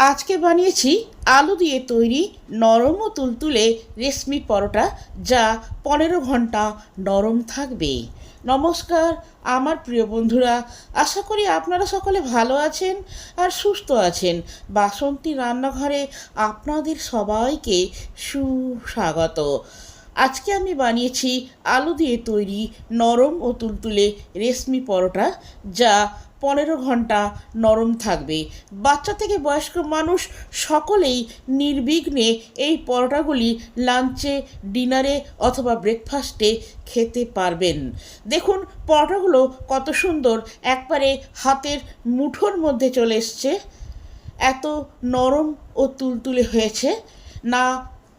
আজকে বানিয়েছি আলু দিয়ে তৈরি নরম ও তুলতুলে রেশমি পরোটা যা পনেরো ঘণ্টা নরম থাকবে। নমস্কার, আমার প্রিয় বন্ধুরা, আশা করি আপনারা সকলে ভালো আছেন আর সুস্থ আছেন। বাসন্তী রান্নাঘরে আপনাদের সবাইকে সুস্বাগত। আজকে আমি বানিয়েছি আলু দিয়ে তৈরি নরম ও তুলতুলে রেশমি পরোটা যা পনেরো ঘণ্টা নরম থাকবে। বাচ্চা থেকে বয়স্ক মানুষ সকলেই নির্বিঘ্নে এই পরোটাগুলি লাঞ্চে, ডিনারে অথবা ব্রেকফাস্টে খেতে পারবেন। দেখুন, পরোটাগুলো কত সুন্দর। একবারে হাতের মুঠোর মধ্যে চলে এসছে। এত নরম ও তুলতুলে হয়েছে। না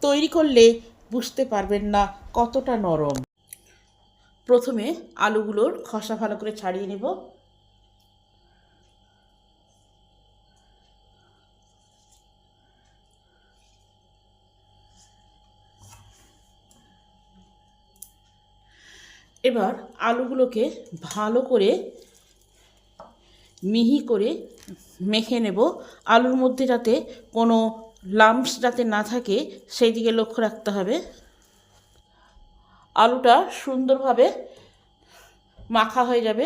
তৈরি করলে বুঝতে পারবেন না কতটা নরম। প্রথমে আলুগুলোর খসা ভালো করে ছাড়িয়ে নেব। এবার আলুগুলোকে ভালো করে মিহি করে মেখে নেব। আলুর মধ্যে যাতে কোনো লাম্পস যাতে না থাকে সেই দিকে লক্ষ্য রাখতে হবে। আলুটা সুন্দরভাবে মাখা হয়ে যাবে।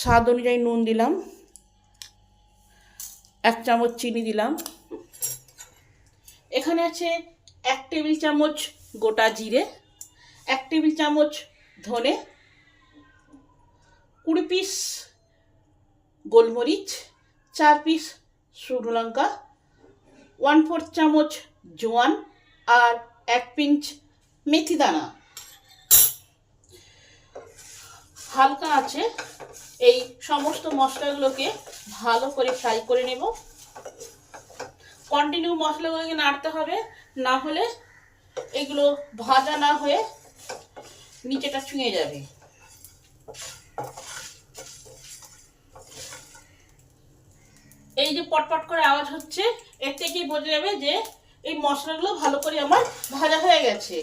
স্বাদ অনুযায়ী নুন দিলাম। এক চামচ চিনি দিলাম। এখানে আছে এক টেবিল চামচ গোটা জিরে, এক টেবিল চামচ ধনে, কুড়ি পিস গোলমরিচ, চার পিস শুকনো লঙ্কা, ওয়ান ফোর্থ চামচ জোয়ান আর এক পিঞ্চ মেথি দানা। হালকা আছে এই সমস্ত মশলাগুলোকে ভালো করে ফ্রাই করে নেব। কন্টিনিউ মশলাগুলোকে নাড়তে হবে, না হলে এগুলো ভাজা না হয়ে নিচেটা ছুঁয়ে যাবে। এই যে পটপট করে আওয়াজ হচ্ছে, এর থেকেই বোঝা যাবে যে এই মশলাগুলো ভালো করে আমার ভাজা হয়ে গেছে।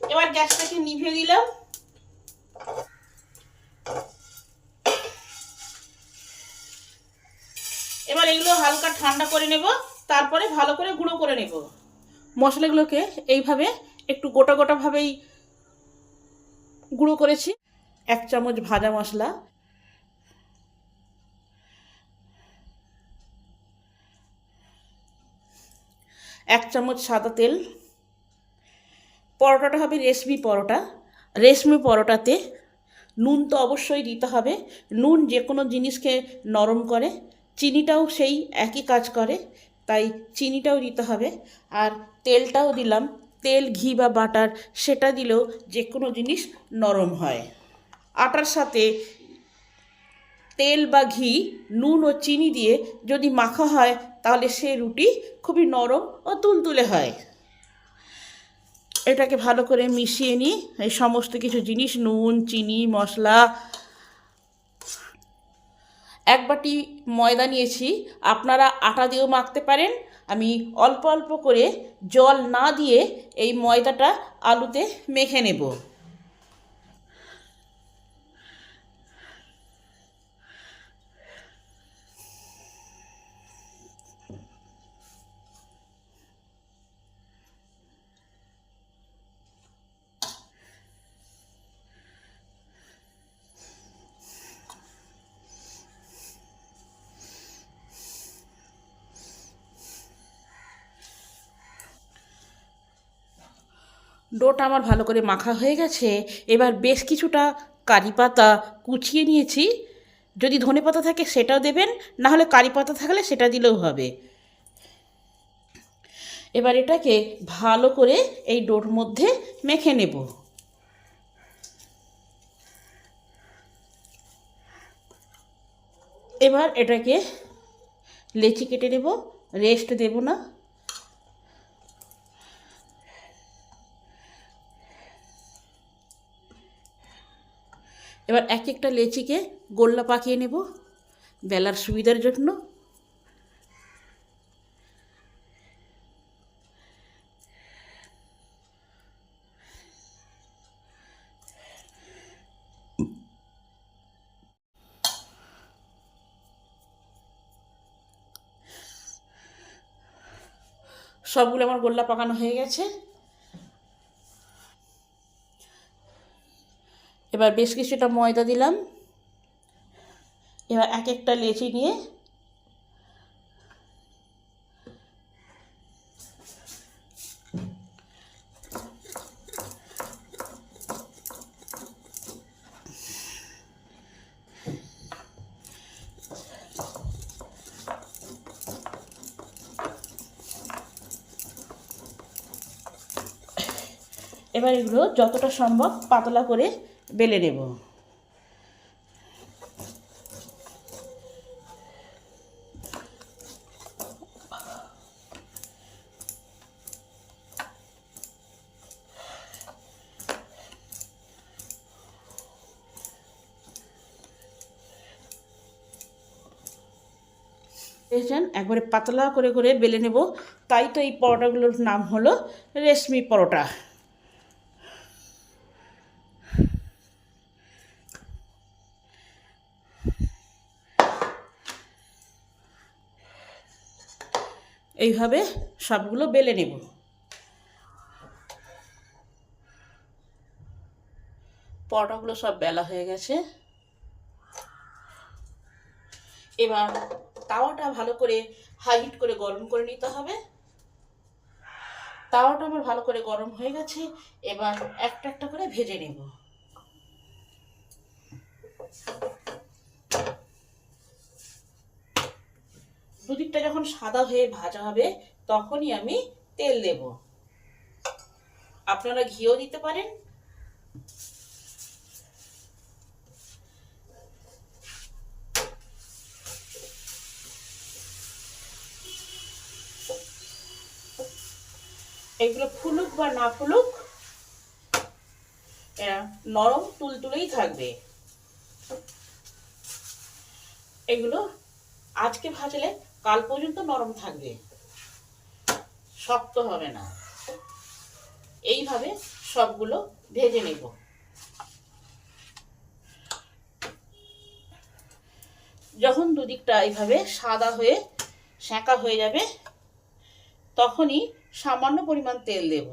এবার গ্যাসটাকে নিভিয়ে দিলাম। এবার এগুলো হালকা ঠান্ডা করে নেব, তারপরে ভালো করে গুঁড়ো করে নেব। মশলাগুলোকে এইভাবে একটু গোটা গোটাভাবেই গুঁড়ো করেছি। এক চামচ ভাজা মশলা। এক চামচ সাদা তেল। পরোটাটা হবে রেশমি পরোটা। রেশমি পরোটাতে নুন তো অবশ্যই দিতে হবে। নুন যে কোনো জিনিসকে নরম করে চিনিটাও সেই একই কাজ করে, তাই চিনিটাও দিতে হবে। আর তেলটাও দিলাম। তেল, ঘি বা বাটার, সেটা দিলেও যে কোনো জিনিস নরম হয়। আটার সাথে তেল বা ঘি, নুন ও চিনি দিয়ে যদি মাখা হয়, তাহলে সে রুটি খুবই নরম ও তুলতুলে হয়। এটাকে ভালো করে মিশিয়ে নিই এই সমস্ত কিছু জিনিস, নুন, চিনি, মশলা এক বাটি ময়দা নিয়েছি। আপনারা আটা দিয়েও মাখতে পারেন। আমি অল্প অল্প করে জল না দিয়ে এই ময়দাটা আলুতে মেখে নেব। ডোটা আমার ভালো করে মাখা হয়ে গেছে। এবার বেশ কিছুটা কারি পাতা কুচিয়ে নিয়েছি। যদি ধনে পাতা থাকে সেটাও দেবেন, না হলে কারি পাতা থাকলে সেটা দিলেও হবে। এবার এটাকে ভালো করে এই ডোর মধ্যে মেখে নেব। এবার এটাকে লেচি কেটে নেব, রেস্ট দেব না। এবার এক একটা লেচিকে গোল্লা পাকিয়ে নেব বেলার সুবিধার জন্য। সবগুলো আমার গোল্লা পাকানো হয়ে গেছে। এবার বেশ কিছুটা ময়দা দিলাম। এবার এক একটা লেচি নিয়ে এবার এগুলো যতটা সম্ভব পাতলা করে বেলে নেব। দেখছেন একবারে পাতলা করে করে বেলে নেব। তাই তো এই পরোটাগুলোর নাম হলো রেশমি পরোটা। এইভাবে সবগুলো বেলে নেব। পরোটাগুলো সব বেলা হয়ে গেছে। এবার তাওয়াটা ভালো করে হাই হিট করে গরম করে নিতে হবে। তাওয়াটা আমার ভালো করে গরম হয়ে গেছে। এবার একটা একটা করে ভেজে নেব। দুদিকটা যখন সাদা হয়ে ভাজা হবে, তখনই আমি তেল দেব। আপনারা ঘিও দিতে পারেন। এগুলো ফুলুক বা না ফুলুক, এরা নরম তুলতুলেই থাকবে। এগুলো আজকে ভাজলে কাল পর্যন্ত নরম থাকবে। শক্ত হবে না। এইভাবে সবগুলো ভেজে নেব। যখন দুদিকটা এইভাবে সাদা হয়ে সেঁকা হয়ে যাবে, তখনই সামান্য পরিমাণ তেল দেব।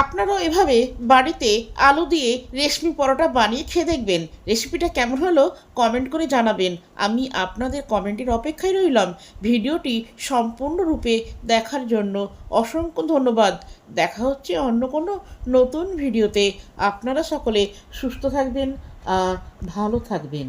আপনারাও এভাবে বাড়িতে আলু দিয়ে রেশমি পরোটা বানিয়ে খেয়ে দেখবেন। রেসিপিটা কেমন হলো কমেন্ট করে জানাবেন। আমি আপনাদের কমেন্টের অপেক্ষায় রইলাম। ভিডিওটি সম্পূর্ণরূপে দেখার জন্য অসংখ্য ধন্যবাদ। দেখা হচ্ছে অন্য কোনো নতুন ভিডিওতে। আপনারা সকলে সুস্থ থাকবেন আর ভালো থাকবেন।